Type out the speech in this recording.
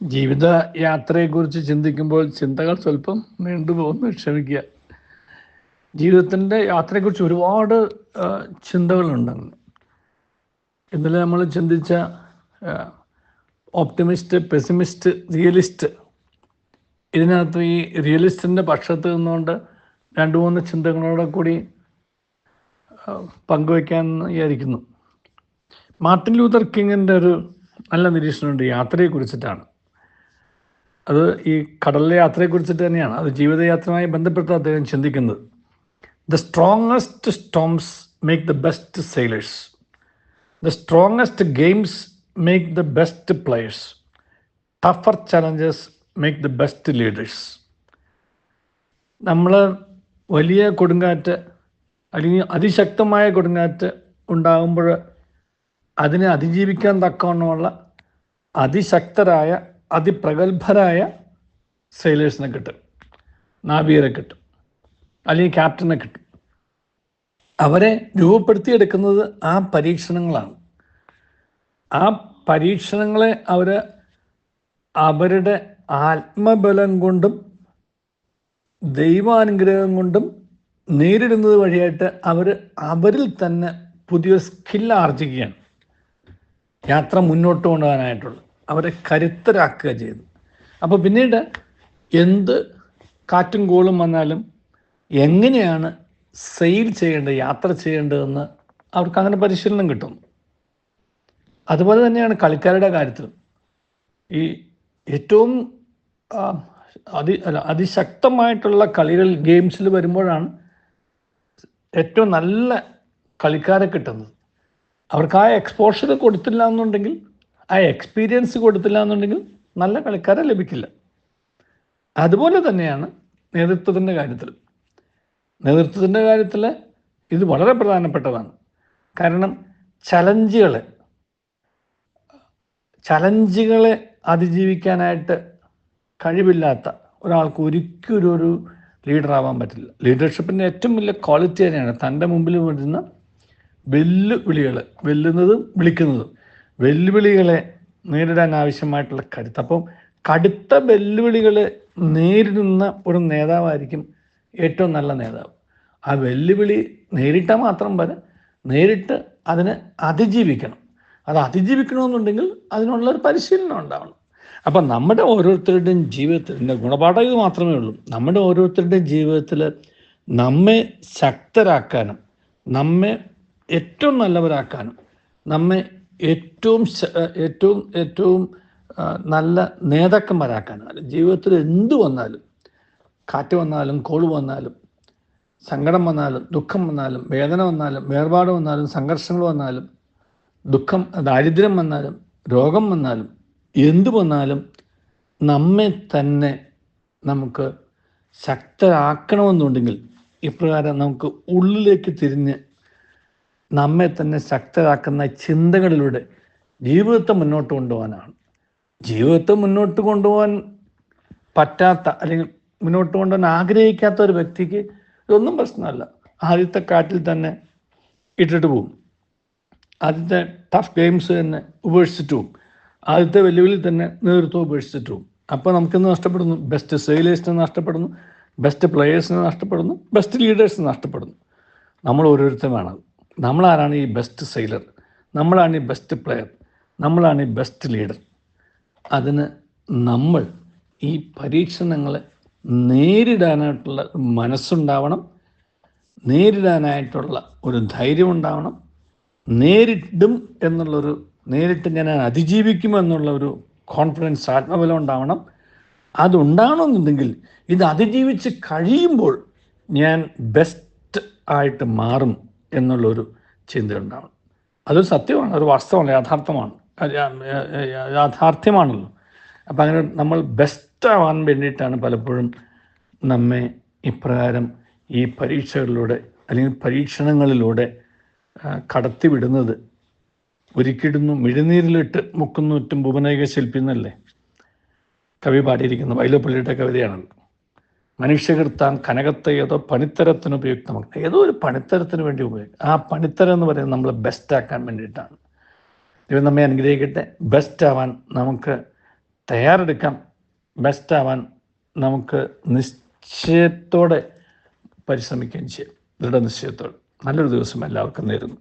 ജീവിത യാത്രയെക്കുറിച്ച് ചിന്തിക്കുമ്പോൾ ചിന്തകൾ സ്വല്പം നീണ്ടുപോകുന്നു ക്ഷമിക്കുക. ജീവിതത്തിന്റെ യാത്രയെക്കുറിച്ച് ഒരുപാട് ചിന്തകളുണ്ട്. ഇന്നലെ നമ്മൾ ചിന്തിച്ച ഓപ്റ്റിമിസ്റ്റ് പെസിമിസ്റ്റ് റിയലിസ്റ്റ്. ഇതിനകത്ത് ഈ റിയലിസ്റ്റിന്റെ പക്ഷത്ത് നിന്നുകൊണ്ട് രണ്ട് മൂന്ന് ചിന്തകളോടെ കൂടി പങ്കുവയ്ക്കാൻ വിചാരിക്കുന്നു. മാർട്ടിൻ ലൂതർ കിങ്ങിന്റെ ഒരു നല്ല നിരീക്ഷണമുണ്ട് യാത്രയെക്കുറിച്ചിട്ടാണ്. അത് ഈ കടലിലെ യാത്രയെക്കുറിച്ചിട്ട് തന്നെയാണ്. അത് ജീവിതയാത്രയുമായി ബന്ധപ്പെട്ട് അദ്ദേഹം ചിന്തിക്കുന്നത്. The strongest storms make the best sailors the strongest games make the best players tougher challenges make the best leaders നമ്മൾ വലിയ കൊടുങ്കാറ്റ് അല്ലെങ്കിൽ അതിശക്തമായ കൊടുങ്കാറ്റ് ഉണ്ടാകുമ്പോൾ അതിനെ അതിജീവിക്കാൻ തക്കവണ്ണമുള്ള അതിശക്തരായ അതിപ്രഗത്ഭരായ സെയിലേഴ്സിനെ കിട്ടും. നാവികരെ കിട്ടും. അല്ലെങ്കിൽ ക്യാപ്റ്റനെ കിട്ടും. അവരെ രൂപപ്പെടുത്തിയെടുക്കുന്നത് ആ പരീക്ഷണങ്ങളാണ്. ആ പരീക്ഷണങ്ങളെ അവർ അവരുടെ ആത്മബലം കൊണ്ടും ദൈവാനുഗ്രഹം കൊണ്ടും നേരിടുന്നത് വഴിയായിട്ട് അവർ അവരിൽ തന്നെ പുതിയൊരു സ്കില്ല് ആർജിക്കുകയാണ് യാത്ര മുന്നോട്ട് കൊണ്ടുപോകാനായിട്ടുള്ളത്. അവരെ കരുത്തരാക്കുക ചെയ്തു. അപ്പോൾ പിന്നീട് എന്ത് കാറ്റും കോളും വന്നാലും എങ്ങനെയാണ് സെയിൽ ചെയ്യേണ്ടത് യാത്ര ചെയ്യേണ്ടതെന്ന് അവർക്ക് അങ്ങനെ പരിശീലനം കിട്ടും. അതുപോലെ തന്നെയാണ് കളിക്കാരുടെ കാര്യത്തിൽ ഈ ഏറ്റവും അതി അല്ല അതിശക്തമായിട്ടുള്ള കളികൾ ഗെയിംസിൽ വരുമ്പോഴാണ് ഏറ്റവും നല്ല കളിക്കാരെ കിട്ടുന്നത്. അവർക്ക് ആ എക്സ്പോഷർ കൊടുത്തില്ല എന്നുണ്ടെങ്കിൽ ആ എക്സ്പീരിയൻസ് കൊടുത്തില്ല എന്നുണ്ടെങ്കിൽ നല്ല കളിക്കാരെ ലഭിക്കില്ല. അതുപോലെ തന്നെയാണ് നേതൃത്വത്തിന്റെ കാര്യത്തിൽ നേതൃത്വത്തിന്റെ കാര്യത്തിൽ ഇത് വളരെ പ്രധാനപ്പെട്ടതാണ്. കാരണം ചലഞ്ചുകളെ ചലഞ്ചുകളെ അതിജീവിക്കാനായിട്ട് കഴിവില്ലാത്ത ഒരാൾക്ക് ഒരിക്കലും ഒരു ലീഡർ ആവാൻ പറ്റില്ല. ലീഡർഷിപ്പിന്റെ ഏറ്റവും വലിയ ക്വാളിറ്റി തന്നെയാണ് തന്റെ മുമ്പിൽ വരുന്ന വെല്ലുവിളികൾ വെല്ലുന്നതും വിളിക്കുന്നതും. വെല്ലുവിളികളെ നേരിടാൻ ആവശ്യമായിട്ടുള്ള കരുത്ത്. അപ്പം കടുത്ത വെല്ലുവിളികൾ നേരിടുന്ന ഒരു നേതാവായിരിക്കും ഏറ്റവും നല്ല നേതാവ്. ആ വെല്ലുവിളി നേരിട്ടാൽ മാത്രം വരെ നേരിട്ട് അതിനെ അതിജീവിക്കണം. അത് അതിജീവിക്കണമെന്നുണ്ടെങ്കിൽ അതിനുള്ള ഒരു പരിശീലനം ഉണ്ടാവണം. അപ്പം നമ്മുടെ ഓരോരുത്തരുടെയും ജീവിതത്തിൽ എന്റെ ഗുണപാഠം ഇത് മാത്രമേ ഉള്ളൂ. നമ്മുടെ ഓരോരുത്തരുടെയും ജീവിതത്തിൽ നമ്മെ ശക്തരാക്കാനും നമ്മെ ഏറ്റവും നല്ലവരാക്കാനും നമ്മെ ഏറ്റവും ഏറ്റവും ഏറ്റവും നല്ല നേതാക്കന്മാരാക്കാനും അല്ല ജീവിതത്തിൽ എന്തു വന്നാലും കാറ്റ് വന്നാലും കോൾ വന്നാലും സങ്കടം വന്നാലും ദുഃഖം വന്നാലും വേദന വന്നാലും വേർപാട് വന്നാലും സംഘർഷങ്ങൾ വന്നാലും ദുഃഖം ദാരിദ്ര്യം വന്നാലും രോഗം വന്നാലും എന്തു വന്നാലും നമ്മെ തന്നെ നമുക്ക് ശക്തരാക്കണമെന്നുണ്ടെങ്കിൽ ഇപ്രകാരം നമുക്ക് ഉള്ളിലേക്ക് തിരിഞ്ഞ് നമ്മെ തന്നെ ശക്തരാക്കുന്ന ചിന്തകളിലൂടെ ജീവിതത്തെ മുന്നോട്ട് കൊണ്ടുപോകാനാണ്. ജീവിതത്തെ മുന്നോട്ട് കൊണ്ടുപോകാൻ പറ്റാത്ത അല്ലെങ്കിൽ മുന്നോട്ട് കൊണ്ടുപോകാൻ ആഗ്രഹിക്കാത്ത ഒരു വ്യക്തിക്ക് ഇതൊന്നും പ്രശ്നമല്ല. ആദ്യത്തെ കാറ്റിൽ തന്നെ ഇട്ടിട്ട് പോകും ആദ്യത്തെ ടഫ് ഗെയിംസ് തന്നെ ഉപേക്ഷിച്ചിട്ട് പോകും ആദ്യത്തെ വെല്ലുവിളി തന്നെ നേതൃത്വം ഉപേക്ഷിച്ചിട്ട് പോകും അപ്പോൾ നമുക്കിന്ന് നഷ്ടപ്പെടുന്നു. ബെസ്റ്റ് സെയിലേഴ്സിനെ നഷ്ടപ്പെടുന്നു. ബെസ്റ്റ് പ്ലെയേഴ്സിനെ നഷ്ടപ്പെടുന്നു. ബെസ്റ്റ് ലീഡേഴ്സിനെ നഷ്ടപ്പെടുന്നു. നമ്മൾ ഓരോരുത്തരും വേണം. നമ്മളാരാണ് ഈ ബെസ്റ്റ് സെയിലർ നമ്മളാണ് ഈ ബെസ്റ്റ് പ്ലെയർ നമ്മളാണ് ഈ ബെസ്റ്റ് ലീഡർ അതിന് നമ്മൾ ഈ പരീക്ഷണങ്ങളെ നേരിടാനായിട്ടുള്ള മനസ്സുണ്ടാവണം നേരിടാനായിട്ടുള്ള ഒരു ധൈര്യം ഉണ്ടാവണം നേരിടും എന്നുള്ളൊരു നേരിട്ട് ഞാൻ അതിജീവിക്കും എന്നുള്ള ഒരു കോൺഫിഡൻസ് ആത്മബലം ഉണ്ടാവണം. അതുണ്ടാവണമെന്നുണ്ടെങ്കിൽ ഇത് അതിജീവിച്ച് കഴിയുമ്പോൾ ഞാൻ ബെസ്റ്റ് ആയിട്ട് മാറും. എന്നുള്ളൊരു ചിന്ത ഉണ്ടാവണം അതൊരു സത്യമാണ് ഒരു വാസ്തവമാണ് യാഥാർത്ഥ്യമാണ്. യാഥാർത്ഥ്യമാണല്ലോ. അപ്പം അങ്ങനെ നമ്മൾ ബെസ്റ്റാവാൻ വേണ്ടിയിട്ടാണ് പലപ്പോഴും നമ്മെ ഇപ്രകാരം ഈ പരീക്ഷകളിലൂടെ അല്ലെങ്കിൽ പരീക്ഷണങ്ങളിലൂടെ കടത്തിവിടുന്നത്. ഒരുക്കിടുന്നു മിഴുനീരിലിട്ട് മുക്കുന്നുറ്റും ഭുവനൈക ശില്പി എന്നല്ലേ കവി പാടിയിരിക്കുന്ന വൈലപ്പള്ളിയുടെ കവിതയാണല്ലോ. മനുഷ്യകൃത്താൻ കനകത്തെ ഏതോ പണിത്തരത്തിന് ഉപയുക്തമാണ് ഏതോ ഒരു പണിത്തരത്തിന് വേണ്ടി ഉപയോഗിക്കും ആ പണിത്തരം എന്ന് പറയുന്നത് നമ്മൾ ബെസ്റ്റ് ആക്കാൻ വേണ്ടിയിട്ടാണ്. ദൈവം നമ്മെ അനുഗ്രഹിക്കട്ടെ. ബെസ്റ്റ് ആവാൻ നമുക്ക് തയ്യാറെടുക്കാം. ബെസ്റ്റ് ആവാൻ നമുക്ക് നിശ്ചയത്തോടെ പരിശ്രമിക്കുകയും ചെയ്യാം. ദൃഢനിശ്ചയത്തോടെ. നല്ലൊരു ദിവസം എല്ലാവർക്കും നേരുന്നു.